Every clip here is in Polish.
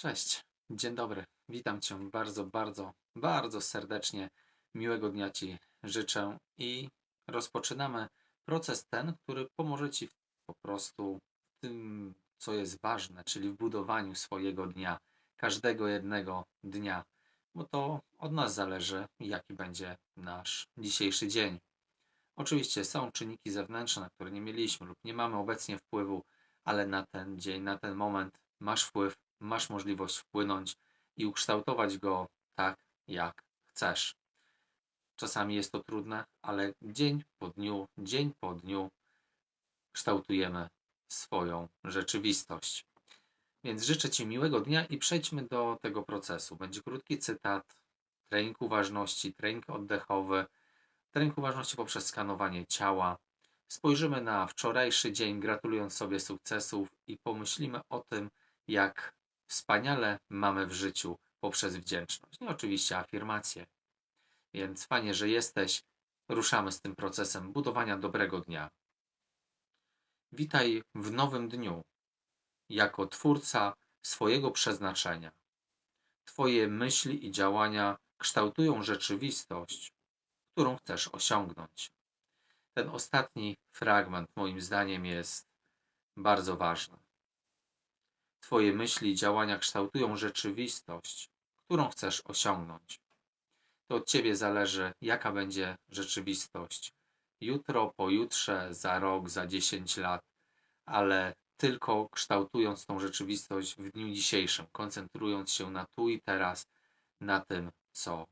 Cześć, dzień dobry. Witam Cię bardzo, bardzo, bardzo serdecznie. Miłego dnia Ci życzę i rozpoczynamy proces ten, który pomoże Ci po prostu w tym, co jest ważne, czyli w budowaniu swojego dnia, każdego jednego dnia, bo to od nas zależy, jaki będzie nasz dzisiejszy dzień. Oczywiście są czynniki zewnętrzne, na które nie mieliśmy lub nie mamy obecnie wpływu, ale na ten dzień, na ten moment masz wpływ, masz możliwość wpłynąć i ukształtować go tak, jak chcesz. Czasami jest to trudne, ale dzień po dniu, dzień po dniu kształtujemy swoją rzeczywistość. Więc życzę Ci miłego dnia i przejdźmy do tego procesu. Będzie krótki cytat, trening uważności, trening oddechowy, trening uważności poprzez skanowanie ciała. Spojrzymy na wczorajszy dzień, gratulując sobie sukcesów i pomyślimy o tym, jak wspaniale mamy w życiu poprzez wdzięczność. No i oczywiście afirmacje. Więc fajnie, że jesteś. Ruszamy z tym procesem budowania dobrego dnia. Witaj w nowym dniu, jako twórca swojego przeznaczenia. Twoje myśli i działania kształtują rzeczywistość, którą chcesz osiągnąć. Ten ostatni fragment, moim zdaniem, jest bardzo ważny. Twoje myśli i działania kształtują rzeczywistość, którą chcesz osiągnąć. To od Ciebie zależy, jaka będzie rzeczywistość jutro, pojutrze, za rok, za 10 lat, ale tylko kształtując tą rzeczywistość w dniu dzisiejszym, koncentrując się na tu i teraz, na tym, co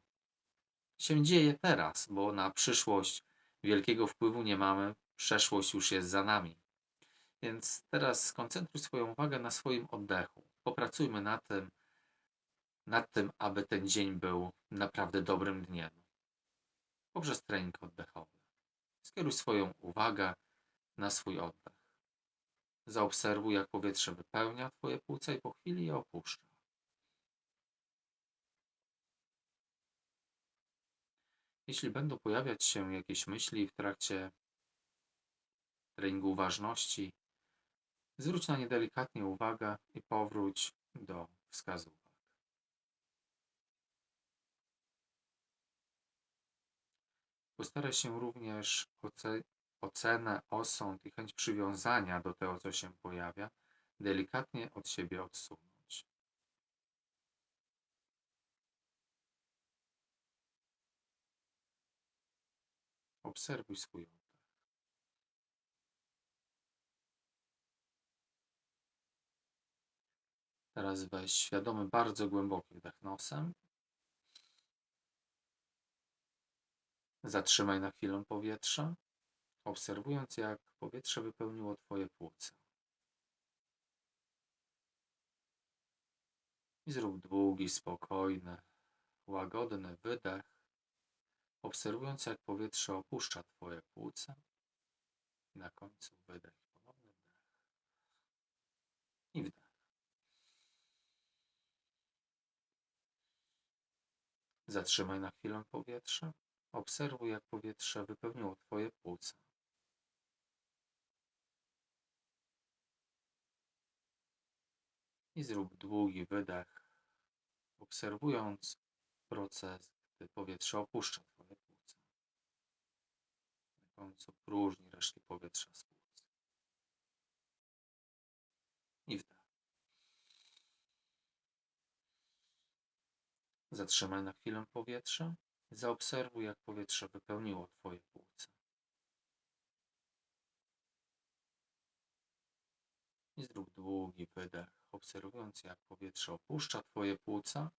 się dzieje teraz, bo na przyszłość wielkiego wpływu nie mamy, przeszłość już jest za nami. Więc teraz skoncentruj swoją uwagę na swoim oddechu. Popracujmy nad tym, nad tym, aby ten dzień był naprawdę dobrym dniem. Poprzez trening oddechowy. Skieruj swoją uwagę na swój oddech. Zaobserwuj, jak powietrze wypełnia Twoje płuca i po chwili je opuszcza. Jeśli będą pojawiać się jakieś myśli w trakcie treningu uważności, zwróć na nie delikatnie uwagę i powróć do wskazówek. Postaraj się również oce- ocenę, osąd i chęć przywiązania do tego, co się pojawia, delikatnie od siebie odsunąć. Obserwuj swój Teraz weź świadomy, bardzo głęboki wdech nosem. Zatrzymaj na chwilę powietrze, obserwując, jak powietrze wypełniło Twoje płuca. I zrób długi, spokojny, łagodny wydech, obserwując, jak powietrze opuszcza Twoje płuca. Na końcu wydech, ponowny wdech i wdech. Zatrzymaj na chwilę powietrze. Obserwuj, jak powietrze wypełniło Twoje płuca. I zrób długi wydech, obserwując proces, gdy powietrze opuszcza Twoje płuca. Na końcu próżni resztki powietrza z płuc. I wdech. Zatrzymaj na chwilę powietrze. Zaobserwuj, jak powietrze wypełniło Twoje płuca. I zrób długi wydech, obserwując, jak powietrze opuszcza Twoje płuca.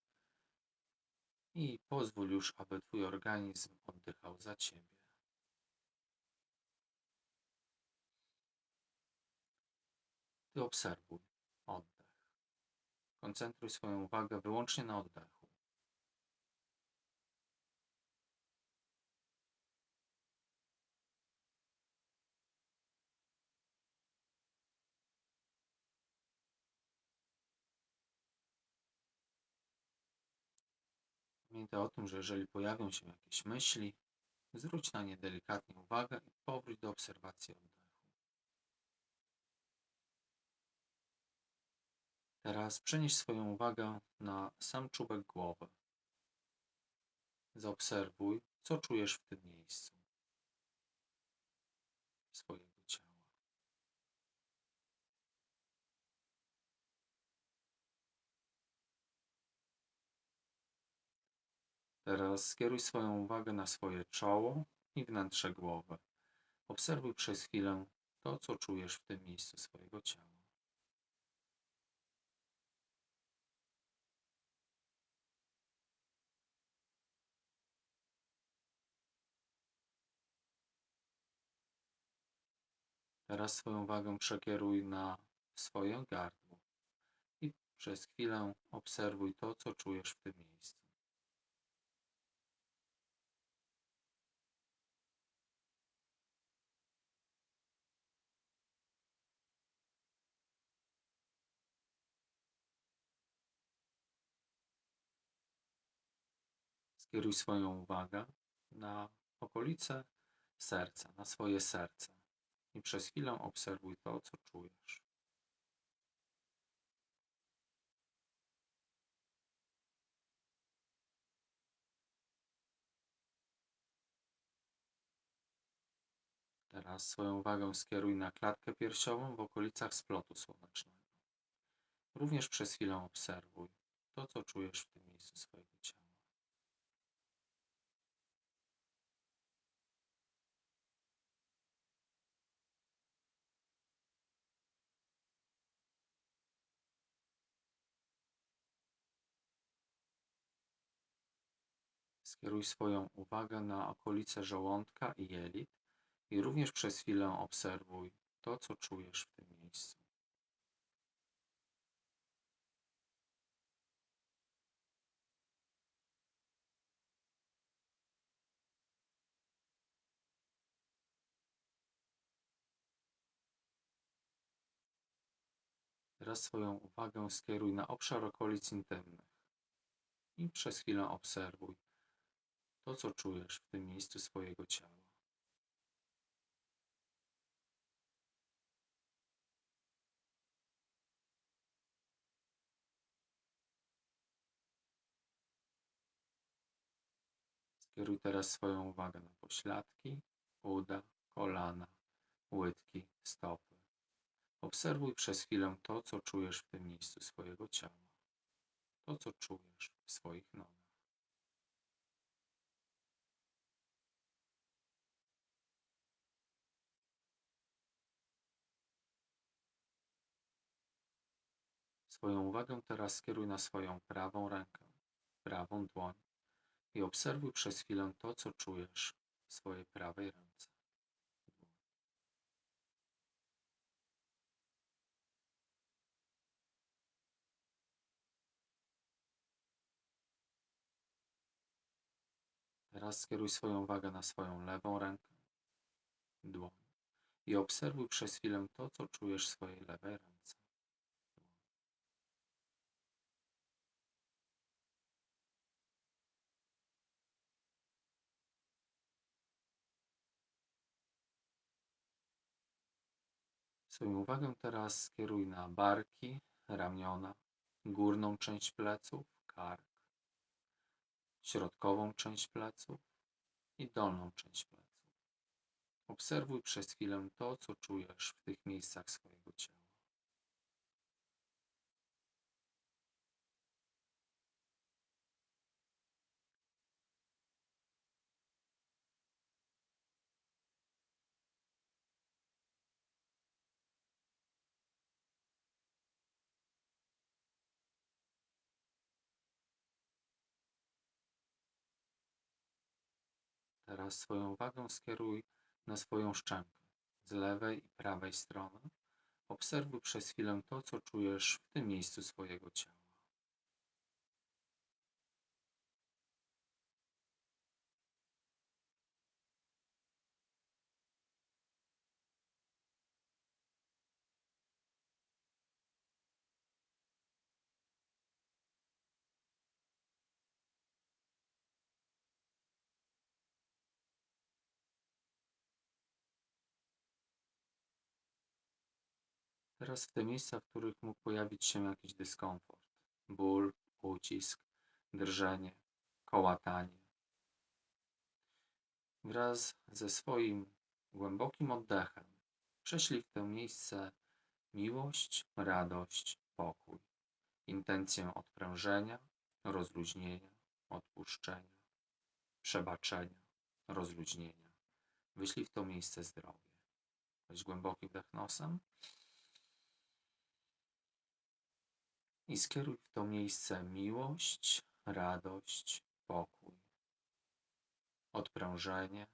I pozwól już, aby Twój organizm oddychał za Ciebie. Ty obserwuj oddech. Koncentruj swoją uwagę wyłącznie na oddechu. Pamiętaj o tym, że jeżeli pojawią się jakieś myśli, zwróć na nie delikatnie uwagę i powróć do obserwacji oddechu. Teraz przenieś swoją uwagę na sam czubek głowy. Zaobserwuj, co czujesz w tym miejscu swojego ciała. Teraz skieruj swoją uwagę na swoje czoło i wnętrze głowy. Obserwuj przez chwilę to, co czujesz w tym miejscu swojego ciała. Teraz swoją uwagę przekieruj na swoje gardło i przez chwilę obserwuj to, co czujesz w tym miejscu. Skieruj swoją uwagę na okolice serca, na swoje serce i przez chwilę obserwuj to, co czujesz. Teraz swoją uwagę skieruj na klatkę piersiową w okolicach splotu słonecznego. Również przez chwilę obserwuj to, co czujesz w tym miejscu swojego ciała. Skieruj swoją uwagę na okolice żołądka i jelit i również przez chwilę obserwuj to, co czujesz w tym miejscu. Teraz swoją uwagę skieruj na obszar okolic intymnych i przez chwilę obserwuj to, co czujesz w tym miejscu swojego ciała. Skieruj teraz swoją uwagę na pośladki, uda, kolana, łydki, stopy. Obserwuj przez chwilę to, co czujesz w tym miejscu swojego ciała. To, co czujesz w swoich nogach. Swoją uwagę teraz skieruj na swoją prawą rękę, prawą dłoń i obserwuj przez chwilę to, co czujesz w swojej prawej ręce. Teraz skieruj swoją uwagę na swoją lewą rękę, dłoń i obserwuj przez chwilę to, co czujesz w swojej lewej ręce. Swoją uwagę teraz skieruj na barki, ramiona, górną część pleców, kark, środkową część pleców i dolną część pleców. Obserwuj przez chwilę to, co czujesz w tych miejscach swojego ciała. Swoją uwagę skieruj na swoją szczękę z lewej i prawej strony. Obserwuj przez chwilę to, co czujesz w tym miejscu swojego ciała. Teraz w te miejsca, w których mógł pojawić się jakiś dyskomfort, ból, ucisk, drżenie, kołatanie. Wraz ze swoim głębokim oddechem prześlij w to miejsce miłość, radość, pokój, intencję odprężenia, rozluźnienia, odpuszczenia, przebaczenia, rozluźnienia. Wyślij w to miejsce zdrowie. Weź głęboki wdech nosem i skieruj w to miejsce miłość, radość, pokój, odprężenie,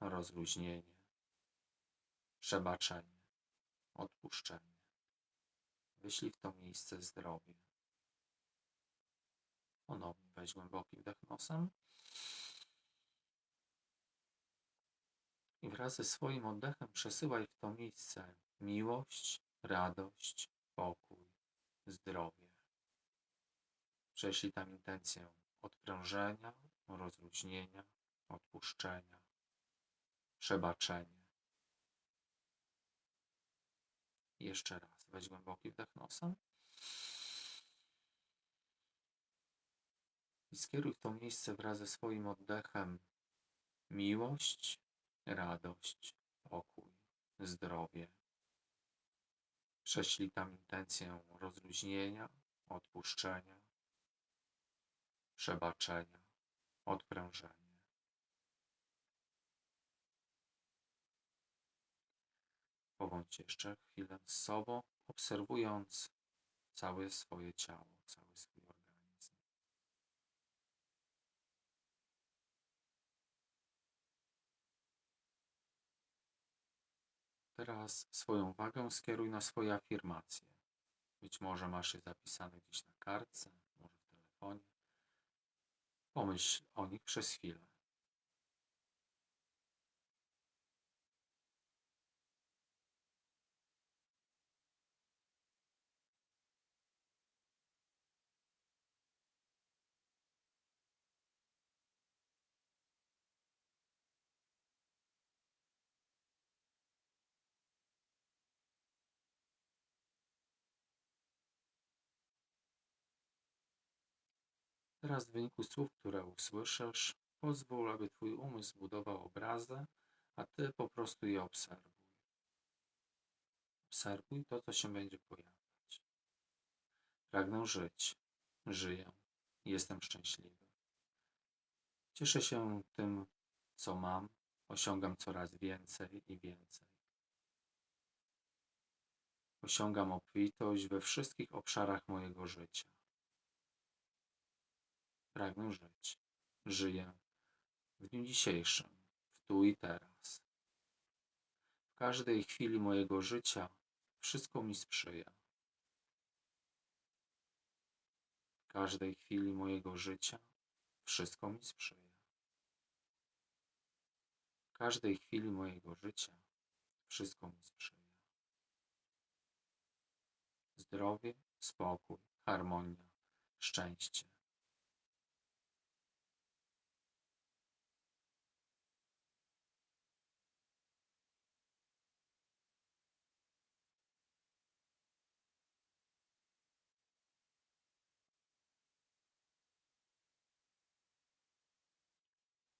rozluźnienie, przebaczenie, odpuszczenie. Wyślij w to miejsce zdrowie. Ponownie weź głęboki wdech nosem i wraz ze swoim oddechem przesyłaj w to miejsce miłość, radość, pokój, zdrowie. Prześlij tam intencję odprężenia, rozluźnienia, odpuszczenia, przebaczenia. Jeszcze raz, weź głęboki wdech nosem i skieruj w to miejsce wraz ze swoim oddechem miłość, radość, pokój, zdrowie. Prześlij tam intencję rozluźnienia, odpuszczenia, przebaczenia, odprężenia. Pobądź jeszcze chwilę z sobą, obserwując całe swoje ciało, cały swój organizm. Teraz swoją uwagę skieruj na swoje afirmacje. Być może masz je zapisane gdzieś na kartce, może w telefonie. Pomyśl o nich przez chwilę. Teraz w wyniku słów, które usłyszysz, pozwól, aby Twój umysł budował obrazy, a Ty po prostu je obserwuj. Obserwuj to, co się będzie pojawiać. Pragnę żyć, żyję, jestem szczęśliwy. Cieszę się tym, co mam, osiągam coraz więcej i więcej. Osiągam obfitość we wszystkich obszarach mojego życia. Pragnę żyć. Żyję w dniu dzisiejszym, w tu i teraz. W każdej chwili mojego życia wszystko mi sprzyja. W każdej chwili mojego życia wszystko mi sprzyja. W każdej chwili mojego życia wszystko mi sprzyja. Zdrowie, spokój, harmonia, szczęście.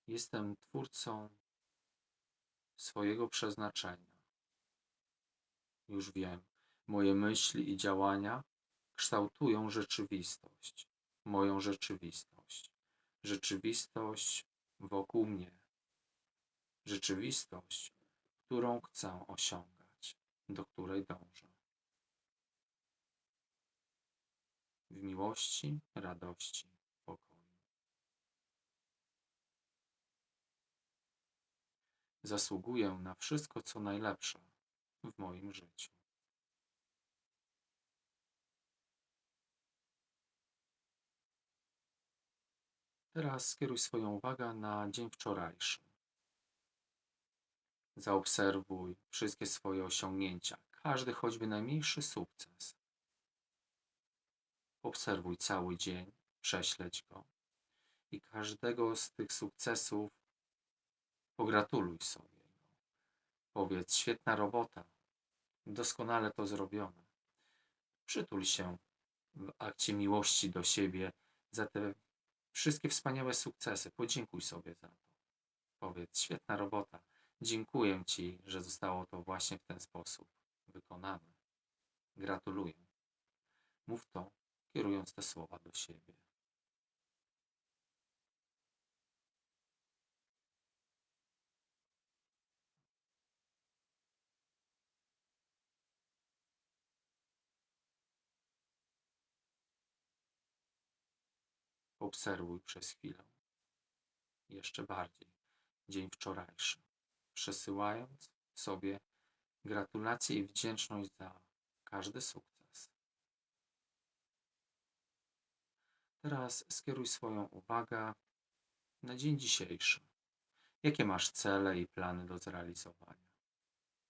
Jestem twórcą swojego przeznaczenia. Już wiem, moje myśli i działania kształtują rzeczywistość, moją rzeczywistość, rzeczywistość wokół mnie, rzeczywistość, którą chcę osiągać, do której dążę. W miłości, radości, Zasługuję na wszystko, co najlepsze w moim życiu. Teraz skieruj swoją uwagę na dzień wczorajszy. Zaobserwuj wszystkie swoje osiągnięcia, każdy choćby najmniejszy sukces. Obserwuj cały dzień, prześledź go i każdego z tych sukcesów Pogratuluj sobie. Powiedz, świetna robota. Doskonale to zrobione. Przytul się w akcie miłości do siebie za te wszystkie wspaniałe sukcesy. Podziękuj sobie za to. Powiedz, świetna robota. Dziękuję Ci, że zostało to właśnie w ten sposób wykonane. Gratuluję. Mów to, kierując te słowa do siebie. Obserwuj przez chwilę. Jeszcze bardziej dzień wczorajszy, przesyłając sobie gratulacje i wdzięczność za każdy sukces. Teraz skieruj swoją uwagę na dzień dzisiejszy. Jakie masz cele i plany do zrealizowania?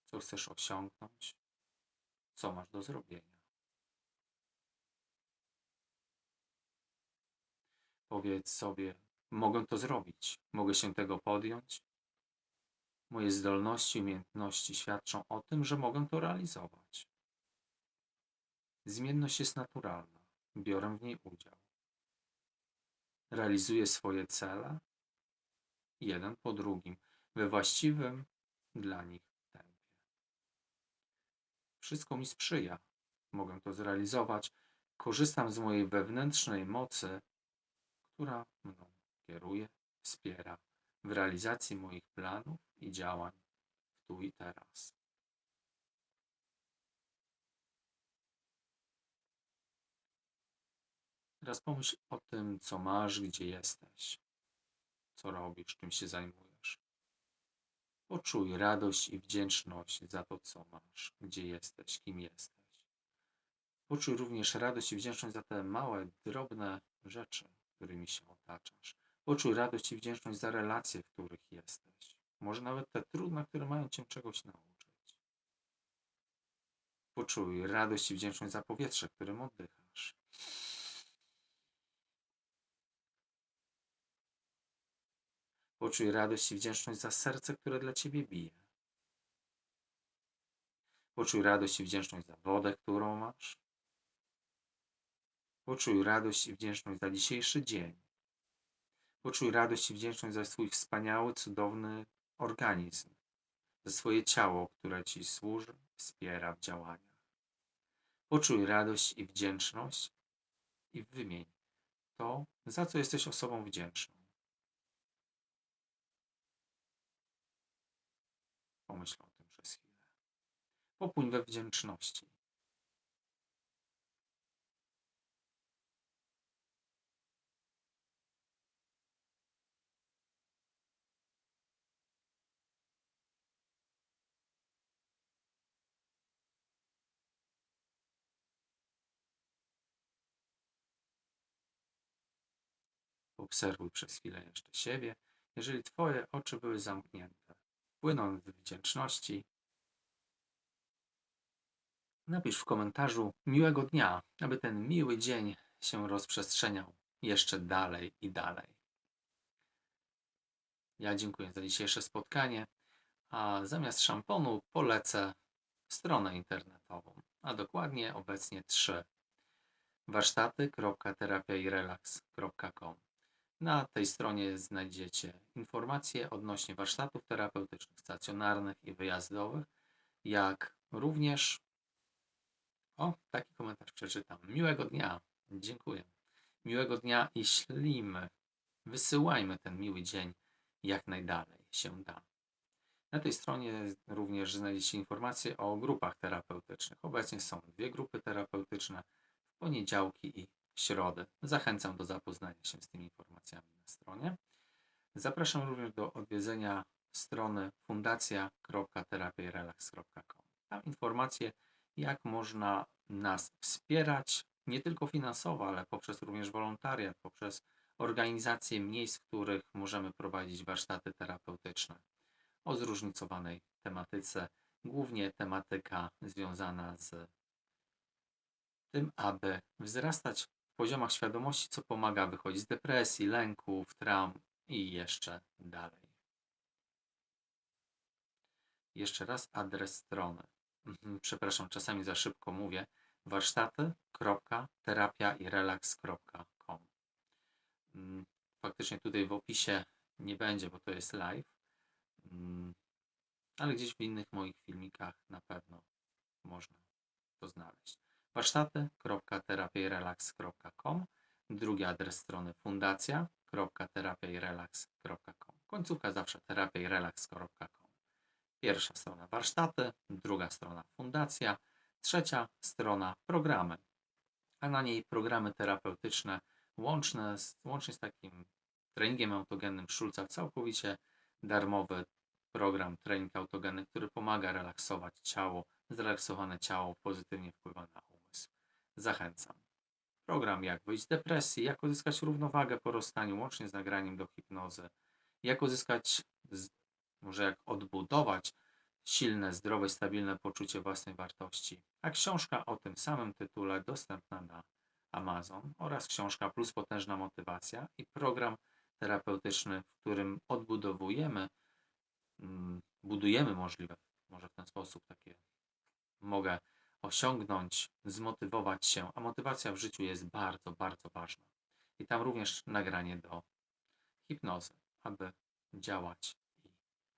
Co chcesz osiągnąć? Co masz do zrobienia? Powiedz sobie, mogę to zrobić, mogę się tego podjąć. Moje zdolności umiejętności świadczą o tym, że mogę to realizować. Zmienność jest naturalna, biorę w niej udział. Realizuję swoje cele, jeden po drugim, we właściwym dla nich tempie. Wszystko mi sprzyja, mogę to zrealizować, korzystam z mojej wewnętrznej mocy która mną kieruje, wspiera w realizacji moich planów i działań w tu i teraz. Teraz pomyśl o tym, co masz, gdzie jesteś, co robisz, czym się zajmujesz. Poczuj radość i wdzięczność za to, co masz, gdzie jesteś, kim jesteś. Poczuj również radość i wdzięczność za te małe, drobne rzeczy, którymi się otaczasz. Poczuj radość i wdzięczność za relacje, w których jesteś. Może nawet te trudne, które mają cię czegoś nauczyć. Poczuj radość i wdzięczność za powietrze, którym oddychasz. Poczuj radość i wdzięczność za serce, które dla ciebie bije. Poczuj radość i wdzięczność za wodę, którą masz. Poczuj radość i wdzięczność za dzisiejszy dzień. Poczuj radość i wdzięczność za swój wspaniały, cudowny organizm, za swoje ciało, które Ci służy, wspiera w działaniach. Poczuj radość i wdzięczność i wymień to, za co jesteś osobą wdzięczną. Pomyśl o tym przez chwilę. Popłyń we wdzięczności. Obserwuj przez chwilę jeszcze siebie. Jeżeli Twoje oczy były zamknięte, płyną w wdzięczności, napisz w komentarzu miłego dnia, aby ten miły dzień się rozprzestrzeniał jeszcze dalej i dalej. Ja dziękuję za dzisiejsze spotkanie, a zamiast szamponu polecę stronę internetową, a dokładnie obecnie trzy warsztaty.terapiairelax.com na tej stronie znajdziecie informacje odnośnie warsztatów terapeutycznych stacjonarnych i wyjazdowych, jak również o, taki komentarz przeczytam. Miłego dnia. Dziękuję. Miłego dnia i ślimy. Wysyłajmy ten miły dzień jak najdalej się da. Na tej stronie również znajdziecie informacje o grupach terapeutycznych. Obecnie są dwie grupy terapeutyczne w poniedziałki i środę. Zachęcam do zapoznania się z tymi informacjami na stronie. Zapraszam również do odwiedzenia strony fundacja.terapiarelax.com. Tam informacje, jak można nas wspierać, nie tylko finansowo, ale poprzez również wolontariat, poprzez organizację miejsc, w których możemy prowadzić warsztaty terapeutyczne o zróżnicowanej tematyce, głównie tematyka związana z tym, aby wzrastać poziomach świadomości, co pomaga wychodzić z depresji, lęków, traum i jeszcze dalej. Jeszcze raz adres strony. Mhm, przepraszam, czasami za szybko mówię. warsztaty.terapiairelax.com. Mm, Faktycznie tutaj w opisie nie będzie, bo to jest live, mm, ale gdzieś w innych moich filmikach na pewno można to znaleźć. warsztaty.terapiairelax.com Drugi adres strony fundacja.terapiairelax.com Końcówka zawsze terapiairelax.com Pierwsza strona warsztaty, druga strona fundacja, trzecia strona programy, a na niej programy terapeutyczne łączne z, łącznie z takim treningiem autogennym Szulca, całkowicie darmowy program trening autogenny, który pomaga relaksować ciało. Zrelaksowane ciało pozytywnie wpływa na. Zachęcam. Program jak wyjść z depresji, jak uzyskać równowagę po rozstaniu, łącznie z nagraniem do hipnozy, jak uzyskać, może jak odbudować silne, zdrowe, stabilne poczucie własnej wartości, a książka o tym samym tytule dostępna na Amazon oraz książka Plus Potężna Motywacja i program terapeutyczny, w którym odbudowujemy, mm, budujemy możliwe, może w ten sposób takie mogę osiągnąć, zmotywować się, a motywacja w życiu jest bardzo, bardzo ważna. I tam również nagranie do hipnozy, aby działać i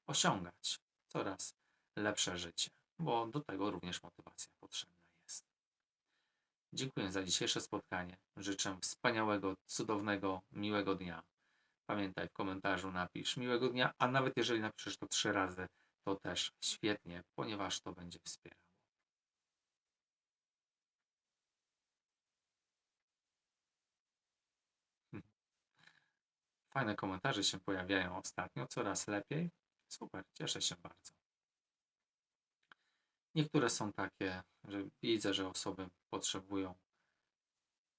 osiągać coraz lepsze życie, bo do tego również motywacja potrzebna jest. Dziękuję za dzisiejsze spotkanie. Życzę wspaniałego, cudownego, miłego dnia. Pamiętaj w komentarzu napisz miłego dnia, a nawet jeżeli napiszesz to trzy razy, to też świetnie, ponieważ to będzie wspierało. Fajne komentarze się pojawiają ostatnio, coraz lepiej. Super, cieszę się bardzo. Niektóre są takie, że widzę, że osoby potrzebują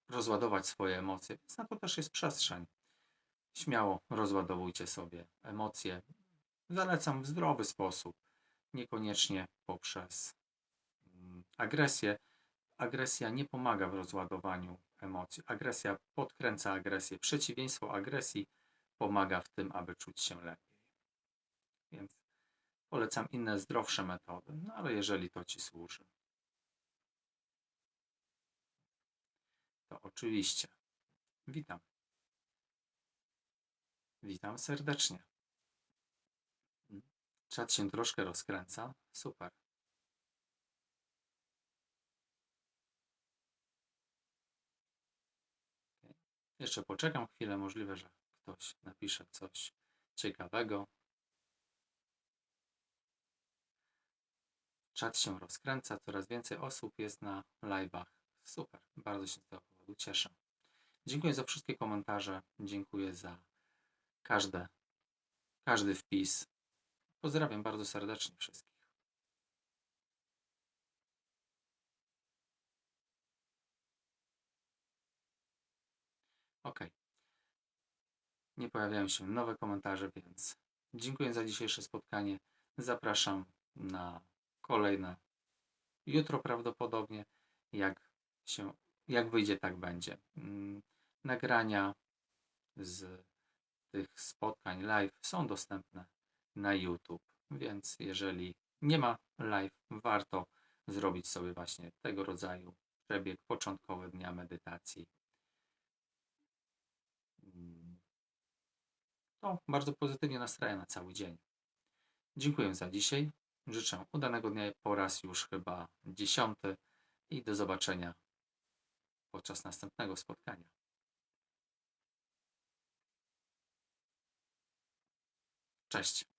rozładować swoje emocje, więc na to też jest przestrzeń. Śmiało rozładowujcie sobie emocje. Zalecam w zdrowy sposób, niekoniecznie poprzez mm, agresję. Agresja nie pomaga w rozładowaniu emocji. Agresja podkręca agresję. Przeciwieństwo agresji pomaga w tym, aby czuć się lepiej. Więc polecam inne, zdrowsze metody, no ale jeżeli to Ci służy, to oczywiście witam. Witam serdecznie. Czat się troszkę rozkręca. Super. Jeszcze poczekam chwilę, możliwe, że ktoś napisze coś ciekawego. Czat się rozkręca, coraz więcej osób jest na live'ach. Super, bardzo się z tego powodu cieszę. Dziękuję za wszystkie komentarze, dziękuję za każde, każdy wpis. Pozdrawiam bardzo serdecznie wszystkich. Ok. Nie pojawiają się nowe komentarze, więc dziękuję za dzisiejsze spotkanie. Zapraszam na kolejne jutro prawdopodobnie. Jak się, jak wyjdzie, tak będzie. Mm, Nagrania z tych spotkań live są dostępne na YouTube, więc jeżeli nie ma live, warto zrobić sobie właśnie tego rodzaju przebieg początkowy dnia medytacji. To bardzo pozytywnie nastraja na cały dzień. Dziękuję za dzisiaj. Życzę udanego dnia po raz już chyba dziesiąty i do zobaczenia podczas następnego spotkania. Cześć.